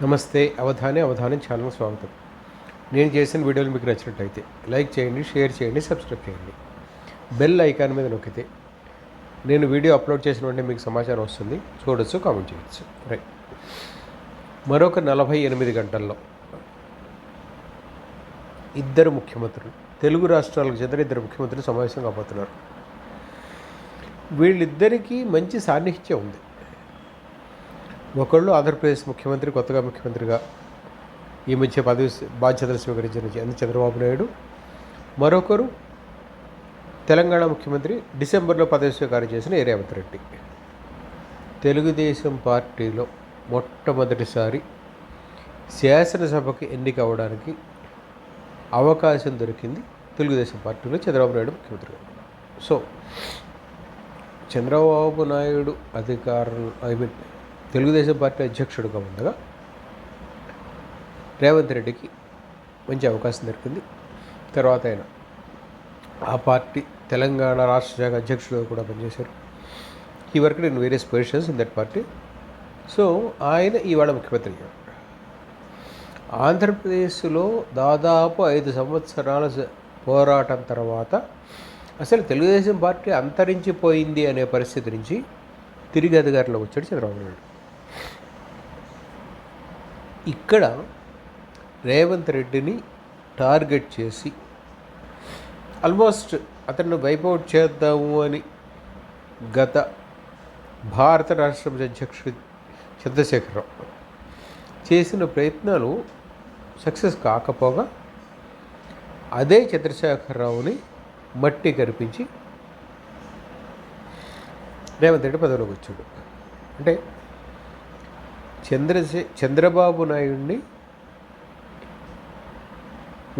నమస్తే అవధాని అవధానం ఛానల్ స్వాగతం. నేను చేసిన వీడియోలు మీకు నచ్చినట్టయితే లైక్ చేయండి షేర్ చేయండి సబ్స్క్రైబ్ చేయండి. బెల్ ఐకాన్ మీద నొక్కితే నేను వీడియో అప్లోడ్ చేసిన వెంటనే మీకు సమాచారం వస్తుంది. చూడొచ్చు కామెంట్ చేయొచ్చు. రైట్. మరొక నలభై ఎనిమిది గంటల్లో ఇద్దరు ముఖ్యమంత్రులు తెలుగు రాష్ట్రాలకు చెందిన ఇద్దరు ముఖ్యమంత్రులు సమావేశం కాబోతున్నారు. వీళ్ళిద్దరికీ మంచి సాన్నిహిత్యం ఉంది. ఒకళ్ళు ఆంధ్రప్రదేశ్ ముఖ్యమంత్రి కొత్తగా ముఖ్యమంత్రిగా ఈ మధ్య పదవి బాధ్యతలు స్వీకరించిన చంద్ర- చంద్రబాబు నాయుడు. మరొకరు తెలంగాణ ముఖ్యమంత్రి డిసెంబర్లో పదవి స్వీకారం చేసిన ఏ రేవంత్ రెడ్డి. తెలుగుదేశం పార్టీలో మొట్టమొదటిసారి శాసనసభకి ఎన్నిక అవ్వడానికి అవకాశం దొరికింది తెలుగుదేశం పార్టీలో చంద్రబాబు నాయుడు ముఖ్యమంత్రి సో చంద్రబాబు నాయుడు అధికారం ఐ మీన్ తెలుగుదేశం పార్టీ అధ్యక్షుడిగా ఉండగా రేవంత్ రెడ్డికి మంచి అవకాశం దొరికింది. తర్వాత ఆయన ఆ పార్టీ తెలంగాణ రాష్ట్ర శాఖ అధ్యక్షుడిగా కూడా పనిచేశారు. ఈ వర్క్ నేను various positions in that party so ఆయన ఇవాళ ముఖ్యమంత్రి అయ్యారు. ఆంధ్రప్రదేశ్లో దాదాపు ఐదు సంవత్సరాల పోరాటం తర్వాత అసలు తెలుగుదేశం పార్టీ అంతరించిపోయింది అనే పరిస్థితి నుంచి తిరిగి అధికారంలో వచ్చాడు చంద్రబాబు నాయుడు. ఇక్కడ రేవంత్ రెడ్డిని టార్గెట్ చేసి ఆల్మోస్ట్ అతన్ని వైపౌట్ చేద్దాము అని గత భారత రాష్ట్ర అధ్యక్షుడు చంద్రశేఖరరావు చేసిన ప్రయత్నాలు సక్సెస్ కాకపోగా అదే చంద్రశేఖరరావుని మట్టి కనిపించి రేవంత్ రెడ్డి పదవిలోకి వచ్చాడు. అంటే చంద్రశే చంద్రబాబు నాయుడిని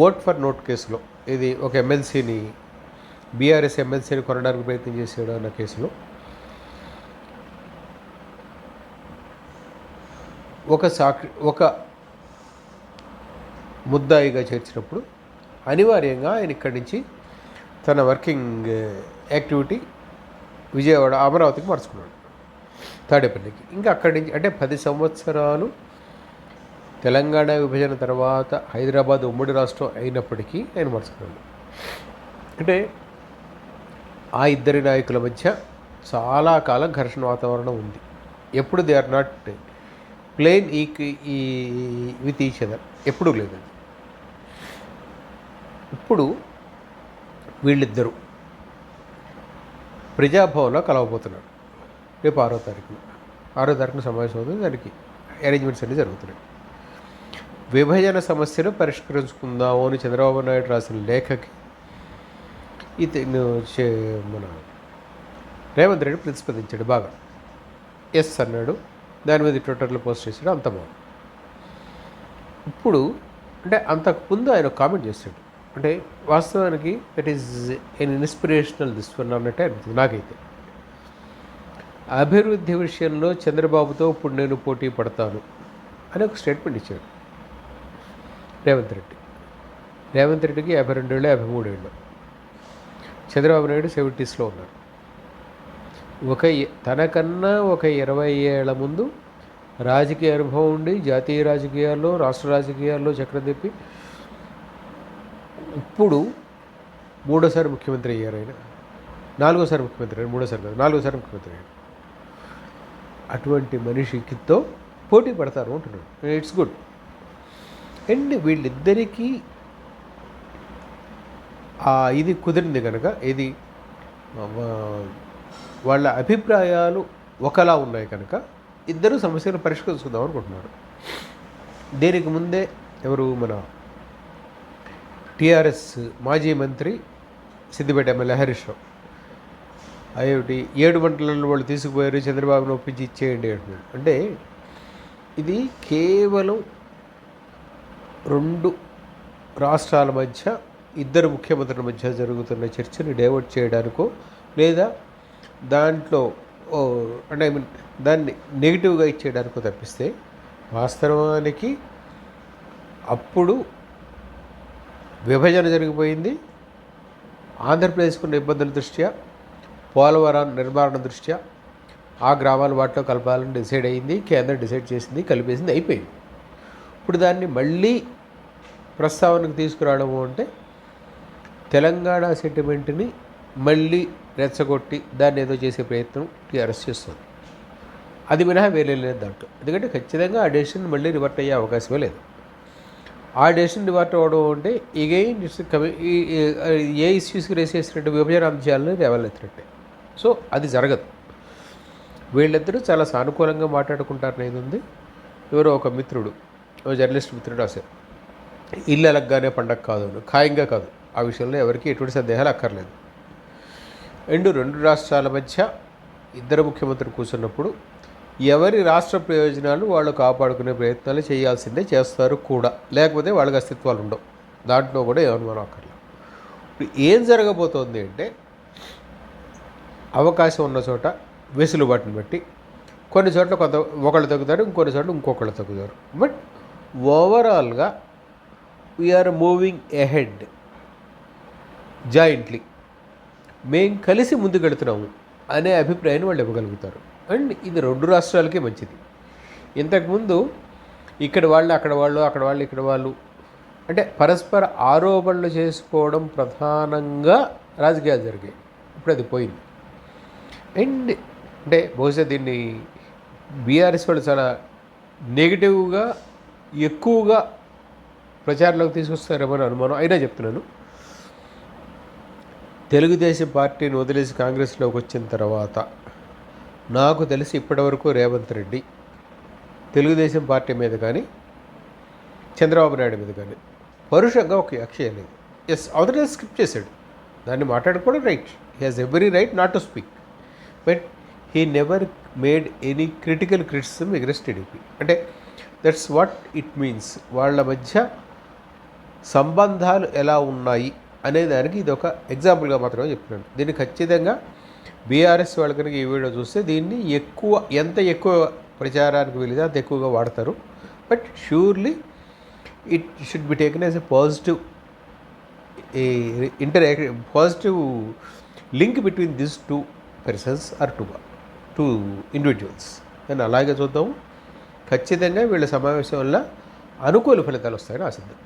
ఓట్ ఫర్ నోట్ కేసులో ఇది ఒక ఎమ్మెల్సీని బీఆర్ఎస్ ఎమ్మెల్సీని కొనడానికి ప్రయత్నం చేసాడు అన్న కేసులో. ఒక సాక్షి ఒక ముద్దాయిగా చేర్చినప్పుడు అనివార్యంగా ఆయన ఇక్కడి నుంచి తన వర్కింగ్ యాక్టివిటీ విజయవాడ అమరావతికి మార్చుకున్నాడు. తాడేపల్లికి. ఇంకా అక్కడి నుంచి అంటే పది సంవత్సరాలు తెలంగాణ విభజన తర్వాత హైదరాబాద్ ఉమ్మడి రాష్ట్రం అయినప్పటికీ ఆయన మరుచుకున్నాను అంటే ఆ ఇద్దరి నాయకుల మధ్య చాలా కాలం ఘర్షణ వాతావరణం ఉంది. ఎప్పుడు దే ఆర్ నాట్ ప్లేన్ ఈ ఈ విత్ ఈచ్ అదర్ ఎప్పుడూ లేదు ఇప్పుడు వీళ్ళిద్దరూ ప్రజాభవన్లో కలవబోతున్నారు. రేపు ఆరో తారీఖున. ఆరో తారీఖున సమావేశం అవుతుంది. దానికి అరేంజ్మెంట్స్ అన్నీ జరుగుతున్నాయి. విభజన సమస్యను పరిష్కరించుకుందాము అని చంద్రబాబు నాయుడు రాసిన లేఖకి ఇతను చే- మన రేవంత్ రెడ్డి ప్రతిస్పందించాడు బాగా. ఎస్ అన్నాడు. దాని మీద ట్విట్టర్లో పోస్ట్ చేశాడు. అంత బాగుంది. ఇప్పుడు అంటే అంతకుముందు ఆయన కామెంట్ చేశాడు. అంటే వాస్తవానికి that is an inspirational this one అన్నట్టే అనిపిస్తుంది నాకైతే. అభివృద్ధి విషయంలో చంద్రబాబుతో ఇప్పుడు నేను పోటీ పడతాను అని ఒక స్టేట్మెంట్ ఇచ్చాడు. రేవంత్ రెడ్డి. రేవంత్ రెడ్డికి యాభై రెండేళ్ళు యాభై మూడేళ్ళు. చంద్రబాబు నాయుడు సెవెంటీస్లో ఉన్నారు. ఒక తనకన్నా ఒక ఇరవై ఏళ్ళ ముందు రాజకీయ అనుభవం ఉండి జాతీయ రాజకీయాల్లో రాష్ట్ర రాజకీయాల్లో చక్రం తిప్పి ఇప్పుడు మూడోసారి ముఖ్యమంత్రి అయ్యారు ఆయన. నాలుగోసారి ముఖ్యమంత్రి అయ్యారు మూడోసారి కాదు నాలుగోసారి ముఖ్యమంత్రి అయ్యారు. అటువంటి మనిషికితో పోటీ పడతారు అంటున్నాడు. ఇట్స్ గుడ్ అండ్ వీళ్ళిద్దరికీ ఆ ఇది కుదిరింది కనుక ఇది వాళ్ళ అభిప్రాయాలు ఒకలా ఉన్నాయి కనుక ఇద్దరు సమస్యలు పరిష్కరించుకుందాం అనుకుంటున్నారు. దీనికి ముందే ఎవరు మన టీఆర్ఎస్ మాజీ మంత్రి సిద్దిపేట ఎమ్మెల్యే హరీష్ రావు. అదేమిటి ఏడు మంటలలో వాళ్ళు తీసుకుపోయారు చంద్రబాబును ఒప్పించి ఇచ్చేయండి అంటున్నాడు అంటే ఇది కేవలం రెండు రాష్ట్రాల మధ్య ఇద్దరు ముఖ్యమంత్రుల మధ్య జరుగుతున్న చర్చని డైవర్ట్ చేయడానికో లేదా దాంట్లో అంటే ఐ మీన్ దాన్ని నెగిటివ్గా ఇచ్చేయడానికో తప్పిస్తే వాస్తవానికి అప్పుడు విభజన జరిగిపోయింది. ఆంధ్రప్రదేశ్కున్న ఇబ్బందుల దృష్ట్యా పోలవరం నిర్మాణ దృష్ట్యా ఆ గ్రామాలు వాటిలో కలపాలని డిసైడ్ అయింది కేంద్రం డిసైడ్ చేసింది కలిపేసింది అయిపోయింది. ఇప్పుడు దాన్ని మళ్ళీ ప్రస్తావనకు తీసుకురావడము అంటే తెలంగాణ సెంటిమెంట్ని మళ్ళీ రెచ్చగొట్టి దాన్ని ఏదో చేసే ప్రయత్నం టీఆర్ఎస్ చేస్తుంది. అది మినహా వేరే లేదు దాంట్లో. ఎందుకంటే ఖచ్చితంగా ఆ డెసిషన్ మళ్ళీ రివర్ట్ అయ్యే అవకాశమే లేదు. ఆ డెసిషన్ రివర్ట్ అవ్వడం అంటే ఇగైన్ ఇట్స్ కమి ఈ- ఏ ఇష్యూస్కి రేస్ చేసినట్టు విభజన అంశాలను లేవలెత్తినట్టే సో అది జరగదు. వీళ్ళిద్దరూ చాలా సానుకూలంగా మాట్లాడుకుంటారు అనేది ఉంది. ఎవరో ఒక మిత్రుడు ఓ జర్నలిస్ట్ మిత్రుడు రాశారు. ఇల్లు అలగ్గానే పండగ కాదు అని. ఖాయంగా కాదు. ఆ విషయంలో ఎవరికి ఎటువంటి సందేహాలు అక్కర్లేదు. అండ్ రెండు రాష్ట్రాల మధ్య ఇద్దరు ముఖ్యమంత్రులు కూర్చున్నప్పుడు ఎవరి రాష్ట్ర ప్రయోజనాలు వాళ్ళు కాపాడుకునే ప్రయత్నాలు చేయాల్సిందే చేస్తారు కూడా. లేకపోతే వాళ్ళకి అస్తిత్వాలు ఉండవు. దాంట్లో కూడా ఏమనుమానం అక్కర్లేదు. ఇప్పుడు ఏం జరగబోతోంది అంటే అవకాశం ఉన్న చోట వెసులుబాటును బట్టి కొన్ని చోట్ల కొంత ఒకళ్ళు తగ్గుతారు ఇంకొన్ని చోట్ల ఇంకొకళ్ళు తగ్గుతారు. బట్ ఓవరాల్గా వీఆర్ మూవింగ్ ఎహెడ్ జాయింట్లీ మేము కలిసి ముందుకెళ్తున్నాము అనే అభిప్రాయాన్ని వాళ్ళు ఇవ్వగలుగుతారు. అండ్ ఇది రెండు రాష్ట్రాలకే మంచిది. ఇంతకుముందు ఇక్కడ వాళ్ళు అక్కడ వాళ్ళు అక్కడ వాళ్ళు ఇక్కడ వాళ్ళు అంటే పరస్పర ఆరోపణలు చేసుకోవడం ప్రధానంగా రాజకీయాలు జరిగాయి. ఇప్పుడు అది పోయింది. అండ్ అంటే బహుశా దీన్ని బీఆర్ఎస్ వాళ్ళు చాలా నెగిటివ్గా ఎక్కువగా ప్రచారంలోకి తీసుకొస్తారేమో అని అనుమానం అయినా చెప్తున్నాను. తెలుగుదేశం పార్టీని వదిలేసి కాంగ్రెస్లోకి వచ్చిన తర్వాత నాకు తెలిసి ఇప్పటివరకు రేవంత్ రెడ్డి తెలుగుదేశం పార్టీ మీద కానీ చంద్రబాబు నాయుడు మీద కానీ పరుషంగా ఒక వ్యాఖ్య లేదు ఎస్ అవతల స్కిప్ చేశాడు. దాన్ని మాట్లాడుకోవడం right. He has every right not to speak but he never made any critical criticism against TDP అంటే దట్స్ వాట్ ఇట్ మీన్స్ వాళ్ళ మధ్య సంబంధాలు ఎలా ఉన్నాయి అనే దానికి ఇది ఒక ఎగ్జాంపుల్గా మాత్రమే చెప్తున్నాను. దీన్ని ఖచ్చితంగా బీఆర్ఎస్ వాళ్ళ కనుక ఈ వీడియో చూస్తే దీన్ని ఎక్కువ ఎంత ఎక్కువ ప్రచారానికి వీలుగా అంత ఎక్కువగా వాడతారు. But surely it should be taken as a positive inter positive link between this two persons or two two individuals అని అలాగే చూద్దాం. ఖచ్చితంగా వీళ్ళ సమావేశం వల్ల అనుకూల ఫలితాలు వస్తాయని ఆశిద్దాం.